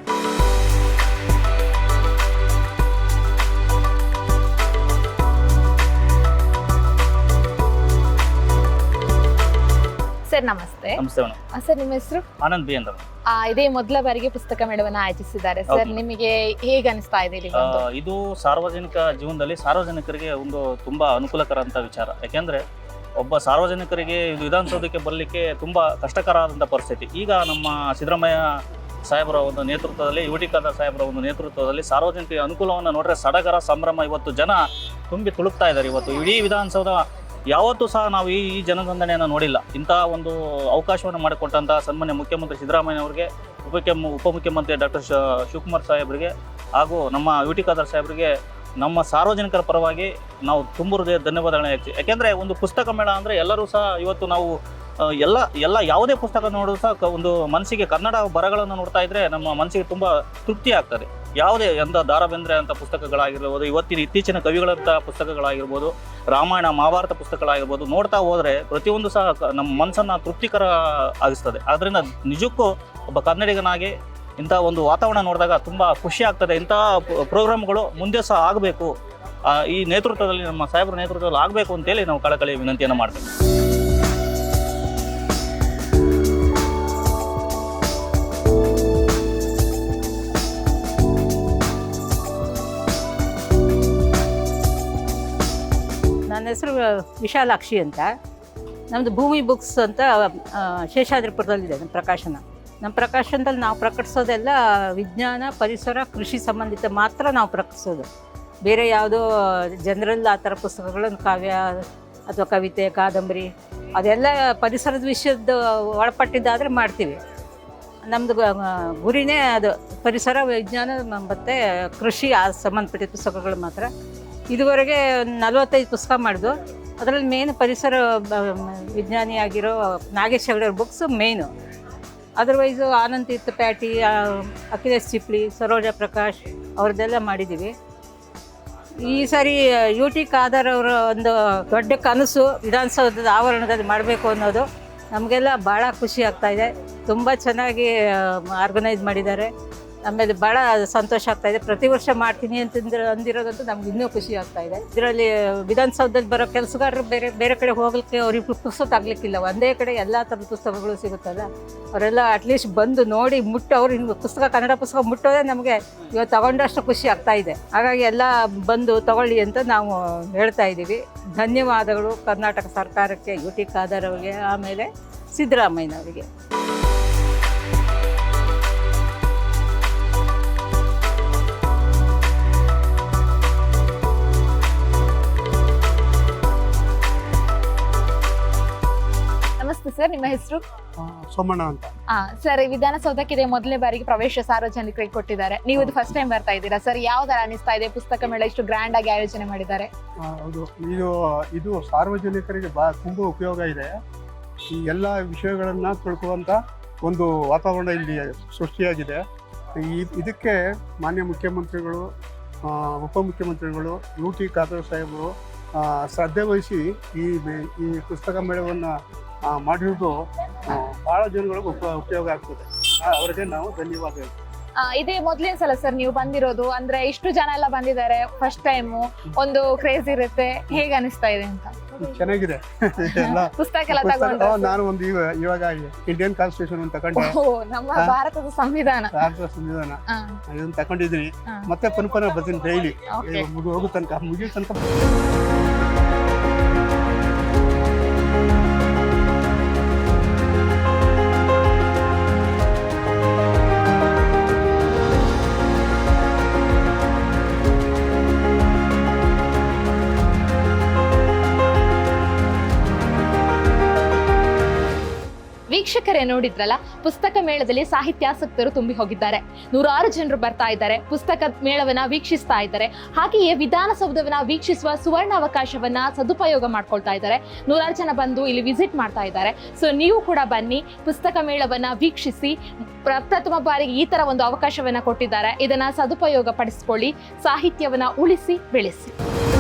Speaker 1: ಸರ್ ನಮಸ್ತೆ.
Speaker 11: ನಮಸ್ತೆ ಮೇಡಮ್.
Speaker 1: ಸರ್ ನಿಮ್ಮ ಹೆಸರು?
Speaker 11: ಆನಂದ್ ಬಿ ಅಂತ
Speaker 1: ಆ, ಇದೇ ಮೊದಲ ಬಾರಿಗೆ ಪುಸ್ತಕ ಮೇಳವನ್ನು ಆಯೋಜಿಸಿದ್ದಾರೆ. ಸರ್
Speaker 11: ಹೌದು.
Speaker 1: ನಿಮಗೆ ಹೇಗೆ ಅನಿಸ್ತಾ ಇದೆ ಇಲ್ಲಿ ಬಂದು?
Speaker 11: ಇದು ಸಾರ್ವಜನಿಕ ಜೀವನದಲ್ಲಿ ಸಾರ್ವಜನಿಕರಿಗೆ ಒಂದು ತುಂಬಾ ಅನುಕೂಲಕರ ಅಂತ ವಿಚಾರ. ಯಾಕೆಂದ್ರೆ ಒಬ್ಬ ಸಾರ್ವಜನಿಕರಿಗೆ ಇದು ವಿಧಾನಸೌಧಕ್ಕೆ ಬರಲಿಕ್ಕೆ ತುಂಬಾ ಕಷ್ಟಕರ ಆದಂಥ ಪರಿಸ್ಥಿತಿ. ಈಗ ನಮ್ಮ ಸಿದ್ದರಾಮಯ್ಯ ಸಾಹೇಬರ ಒಂದು ನೇತೃತ್ವದಲ್ಲಿ ಯುಟಿ ಖಾದರ್ ಸಾಹೇಬರ ಒಂದು ನೇತೃತ್ವದಲ್ಲಿ ಸಾರ್ವಜನಿಕ ಅನುಕೂಲವನ್ನು ನೋಡ್ರೆ ಸಡಗರ ಸಂಭ್ರಮ ಇವತ್ತು ಜನ ತುಂಬಿ ತುಳುಕ್ತಾ ಇದ್ದಾರೆ. ಇವತ್ತು ಇಡೀ ವಿಧಾನಸೌಧ ಯಾವತ್ತೂ ಸಹ ನಾವು ಈ ಈ ನೋಡಿಲ್ಲ. ಇಂಥ ಒಂದು ಅವಕಾಶವನ್ನು ಮಾಡಿಕೊಟ್ಟಂಥ ಸನ್ಮಾನ್ಯ ಮುಖ್ಯಮಂತ್ರಿ ಸಿದ್ದರಾಮಯ್ಯ ಅವರಿಗೆ ಉಪಕ್ಕೆ ಉಪಮುಖ್ಯಮಂತ್ರಿ ಡಾಕ್ಟರ್ ಶಿವಕುಮಾರ್ ಸಾಹೇಬರಿಗೆ ಹಾಗೂ ನಮ್ಮ ಯು ಟಿ ಖಾದರ್ ಸಾಹೇಬರಿಗೆ ನಮ್ಮ ಸಾರ್ವಜನಿಕರ ಪರವಾಗಿ ನಾವು ತುಂಬ ಹೃದಯ ಧನ್ಯವಾದಗಳನ್ನ ಹೆಚ್ಚು ಯಾಕೆಂದರೆ ಒಂದು ಪುಸ್ತಕ ಮೇಳ ಅಂದರೆ ಎಲ್ಲರೂ ಸಹ ಇವತ್ತು ನಾವು ಎಲ್ಲ ಎಲ್ಲ ಯಾವುದೇ ಪುಸ್ತಕ ನೋಡೋದು ಸಹ ಒಂದು ಮನಸ್ಸಿಗೆ ಕನ್ನಡ ಬರಗಳನ್ನು ನೋಡ್ತಾ ಇದ್ದರೆ ನಮ್ಮ ಮನಸ್ಸಿಗೆ ತುಂಬ ತೃಪ್ತಿ ಆಗ್ತದೆ. ಯಾವುದೇ ಎಂದ ದಾರ ಬೇಂದ್ರೆ ಅಂತ ಪುಸ್ತಕಗಳಾಗಿರ್ಬೋದು, ಇವತ್ತಿನ ಇತ್ತೀಚಿನ ಕವಿಗಳಂಥ ಪುಸ್ತಕಗಳಾಗಿರ್ಬೋದು, ರಾಮಾಯಣ, ಮಹಾಭಾರತ ಪುಸ್ತಕಗಳಾಗಿರ್ಬೋದು, ನೋಡ್ತಾ ಹೋದರೆ ಪ್ರತಿಯೊಂದು ಸಹ ನಮ್ಮ ಮನಸ್ಸನ್ನು ತೃಪ್ತಿಕರ ಆಗಿಸ್ತದೆ. ಆದ್ದರಿಂದ ನಿಜಕ್ಕೂ ಒಬ್ಬ ಕನ್ನಡಿಗನಾಗಿ ಇಂಥ ಒಂದು ವಾತಾವರಣ ನೋಡಿದಾಗ ತುಂಬ ಖುಷಿ ಆಗ್ತದೆ. ಇಂಥ ಪ್ರೋಗ್ರಾಮ್ಗಳು ಮುಂದೆ ಸಹ ಆಗಬೇಕು. ಈ ನೇತೃತ್ವದಲ್ಲಿ ನಮ್ಮ ಸಾಹೇಬರ ನೇತೃತ್ವದಲ್ಲಿ ಆಗಬೇಕು ಅಂತೇಳಿ ನಾವು ಕಳಕಳಿ ವಿನಂತಿಯನ್ನು ಮಾಡ್ತೇವೆ.
Speaker 12: ನನ್ನ ಹೆಸರು ವಿಶಾಲಾಕ್ಷಿ ಅಂತ. ನಮ್ಮದು ಭೂಮಿ ಬುಕ್ಸ್ ಅಂತ ಶೇಷಾದ್ರಿಪುರದಲ್ಲಿದೆ ನಮ್ಮ ಪ್ರಕಾಶನ. ನಮ್ಮ ಪ್ರಕಾಶನದಲ್ಲಿ ನಾವು ಪ್ರಕಟಿಸೋದೆಲ್ಲ ವಿಜ್ಞಾನ, ಪರಿಸರ, ಕೃಷಿ ಸಂಬಂಧಿತ ಮಾತ್ರ ನಾವು ಪ್ರಕಟಿಸೋದು. ಬೇರೆ ಯಾವುದೋ ಜನರಲ್ ಆ ಥರ ಪುಸ್ತಕಗಳನ್ನು, ಕಾವ್ಯ ಅಥವಾ ಕವಿತೆ, ಕಾದಂಬರಿ, ಅದೆಲ್ಲ ಪರಿಸರದ ವಿಷಯದ ಒಳಪಟ್ಟಿದ್ದಾದರೆ ಮಾಡ್ತೀವಿ. ನಮ್ಮದು ಗುರಿನೇ ಅದು. ಪರಿಸರ, ವಿಜ್ಞಾನ, ಮತ್ತು ಕೃಷಿ, ಆ ಸಂಬಂಧಪಟ್ಟ ಪುಸ್ತಕಗಳು ಮಾತ್ರ. ಇದುವರೆಗೆ ನಲವತ್ತೈದು ಪುಸ್ತಕ ಮಾಡಿದ್ದು ಅದರಲ್ಲಿ ಮೇನ್ ಪರಿಸರ ವಿಜ್ಞಾನಿಯಾಗಿರೋ Nagesh Hegde books main otherwise Anand Teertha Pyati Akhilesh Chipli, Saroja Prakash ಅವ್ರದ್ದೆಲ್ಲ ಮಾಡಿದ್ದೀವಿ ಈ ಸಾರಿ ಯು ಟಿ ಖಾದರ್ ಅವರ ಒಂದು ದೊಡ್ಡ ಕನಸು ವಿಧಾನಸೌಧದ ಆವರಣದಲ್ಲಿ ಮಾಡಬೇಕು ಅನ್ನೋದು ನಮಗೆಲ್ಲ ಭಾಳ ಖುಷಿ ಆಗ್ತಾ ಇದೆ. ತುಂಬ ಚೆನ್ನಾಗಿ ಆರ್ಗನೈಸ್ ಮಾಡಿದ್ದಾರೆ. ಆಮೇಲೆ ಭಾಳ ಸಂತೋಷ ಆಗ್ತಾ ಇದೆ. ಪ್ರತಿ ವರ್ಷ ಮಾಡ್ತೀನಿ ಅಂತಂದ್ರೆ ಅಂದಿರೋದಂತೂ ನಮ್ಗೆ ಇನ್ನೂ ಖುಷಿ ಆಗ್ತಾ ಇದೆ. ಇದರಲ್ಲಿ ವಿಧಾನಸೌಧದಲ್ಲಿ ಬರೋ ಕೆಲಸಗಾರರು ಬೇರೆ ಬೇರೆ ಕಡೆ ಹೋಗ್ಲಿಕ್ಕೆ ಅವ್ರಿಗೆ ಪುಸ್ತಕ ಒಂದೇ ಕಡೆ ಎಲ್ಲ ಥರದ ಪುಸ್ತಕಗಳು ಸಿಗುತ್ತಲ್ಲ, ಅವರೆಲ್ಲ ಅಟ್ಲೀಸ್ಟ್ ಬಂದು ನೋಡಿ ಮುಟ್ಟು ಅವ್ರು ಹಿಂಗೆ ಪುಸ್ತಕ, ಕನ್ನಡ ಪುಸ್ತಕ ಮುಟ್ಟೋದೇ ನಮಗೆ ಇವತ್ತು ತಗೊಂಡಷ್ಟು ಖುಷಿ ಆಗ್ತಾ ಇದೆ. ಹಾಗಾಗಿ ಎಲ್ಲ ಬಂದು ತಗೊಳ್ಳಿ ಅಂತ ನಾವು ಹೇಳ್ತಾ ಇದ್ದೀವಿ. ಧನ್ಯವಾದಗಳು ಕರ್ನಾಟಕ ಸರ್ಕಾರಕ್ಕೆ, ಯು ಟಿ ಖಾದರ್ ಅವರಿಗೆ, ಆಮೇಲೆ ಸಿದ್ದರಾಮಯ್ಯನವರಿಗೆ.
Speaker 1: ಸರ್ ನಿಮ್ಮ ಹೆಸರು?
Speaker 5: ಸೋಮಣ್ಣ ಅಂತ.
Speaker 1: ಆ ಸರ್ ವಿಧಾನಸೌಧಕ್ಕೆ ಇದೆ ಮೊದಲನೇ ಬಾರಿಗೆ ಪ್ರವೇಶ ಸಾರ್ವಜನಿಕರಿಗೆ ಕೊಟ್ಟಿದ್ದಾರೆ. ನೀವು ಇದು ಫಸ್ಟ್ ಟೈಮ್ ಬರ್ತಾ ಇದ್ದೀರಾ? ಸರ್ ಯಾವ ತರ ಅನಿಸ್ತಾ ಇದೆ? ಪುಸ್ತಕ ಮೇಳ ಇಷ್ಟು ಗ್ರ್ಯಾಂಡ್ ಆಗಿ ಆಯೋಜನೆ ಮಾಡಿದ್ದಾರೆ.
Speaker 13: ಆ, ಹೌದು. ಇದು ಇದು ಸಾರ್ವಜನಿಕರಿಗೆ ಬಾ ತುಂಬ ಉಪಯೋಗ ಇದೆ. ಈ ಎಲ್ಲ ವಿಷಯಗಳನ್ನು ತಿಳ್ಕೊಳ್ಳುವಂಥ ಒಂದು ವಾತಾವರಣ ಇಲ್ಲಿ ಸೃಷ್ಟಿಯಾಗಿದೆ. ಈ ಇದಕ್ಕೆ ಮಾನ್ಯ ಮುಖ್ಯಮಂತ್ರಿಗಳು ಆ, ಉಪಮುಖ್ಯಮಂತ್ರಿಗಳು ಯು ಟಿ ಖಾದರ್ ಸಾಹೇಬರು ಆ, ಶ್ರದ್ಧೆ ವಹಿಸಿ ಈ ಈ ಪುಸ್ತಕ ಮೇಳವನ್ನು ಮಾಡಿರೋದು ಬಹಳ ಜನಗಳಿಗೆ ಉಪ ಉಪಯೋಗ ಆಗ್ತದೆ. ಅವರಿಗೆ ನಾವು ಧನ್ಯವಾದ ಹೇಳ್ತೀವಿ.
Speaker 1: ಇದೇ ಮೊದಲನೇ ಸಲ ಸರ್ ನೀವು ಬಂದಿರೋದು ಅಂದ್ರೆ ಇಷ್ಟು ಜನ ಎಲ್ಲ ಬಂದಿದ್ದಾರೆ ಫಸ್ಟ್ ಟೈಮ್ ಒಂದು ಕ್ರೇಜ್ ಇರುತ್ತೆ ಹೇಗೆ ಅನಿಸ್ತಾ ಇದೆ ಅಂತ?
Speaker 13: ಚೆನ್ನಾಗಿದೆ.
Speaker 1: ಪುಸ್ತಕ ಎಲ್ಲ ತಗೊಂಡು
Speaker 13: ನಾನು ಒಂದು ಇವ- ಇವಾಗ ಇಂಡಿಯನ್ ಕಾನ್ಸ್ಟಿಟ್ಯೂಷನ್ ತಗೊಂಡೆ.
Speaker 1: ನಮ್ಮ ಭಾರತದ ಸಂವಿಧಾನ.
Speaker 13: ಭಾರತದ ಸಂವಿಧಾನ. ಇದನ್ನ ತಗೊಂಡಿದ್ದೀನಿ. ಮತ್ತೆ ಪುನಃ ಪುನಃ ಬರ್ತೀನಿ ಡೈಲಿ. ಹೋಗೋ ತನಕ ಮುಗಿಯೋ ತನಕ
Speaker 1: ವೀಕ್ಷಕರೇ ನೋಡಿದ್ರಲ್ಲ, ಪುಸ್ತಕ ಮೇಳದಲ್ಲಿ ಸಾಹಿತ್ಯಾಸಕ್ತರು ತುಂಬಿ ಹೋಗಿದ್ದಾರೆ. ನೂರಾರು ಜನರು ಬರ್ತಾ ಇದ್ದಾರೆ, ಪುಸ್ತಕ ಮೇಳವನ್ನ ವೀಕ್ಷಿಸ್ತಾ ಇದ್ದಾರೆ. ಹಾಗೆಯೇ ವಿಧಾನಸೌಧವನ್ನ ವೀಕ್ಷಿಸುವ ಸುವರ್ಣ ಅವಕಾಶವನ್ನ ಸದುಪಯೋಗ ಮಾಡ್ಕೊಳ್ತಾ ಇದ್ದಾರೆ. ನೂರಾರು ಜನ ಬಂದು ಇಲ್ಲಿ ವಿಸಿಟ್ ಮಾಡ್ತಾ ಇದ್ದಾರೆ. ಸೊ ನೀವು ಕೂಡ ಬನ್ನಿ, ಪುಸ್ತಕ ಮೇಳವನ್ನ ವೀಕ್ಷಿಸಿ, ಪ್ರ- ಪ್ರಥಮ ಬಾರಿಗೆ ಈ ತರ ಒಂದು ಅವಕಾಶವನ್ನ ಕೊಟ್ಟಿದ್ದಾರೆ. ಇದನ್ನ ಸದುಪಯೋಗ ಪಡಿಸ್ಕೊಳ್ಳಿ, ಸಾಹಿತ್ಯವನ್ನ ಉಳಿಸಿ, ಬೆಳೆಸಿ.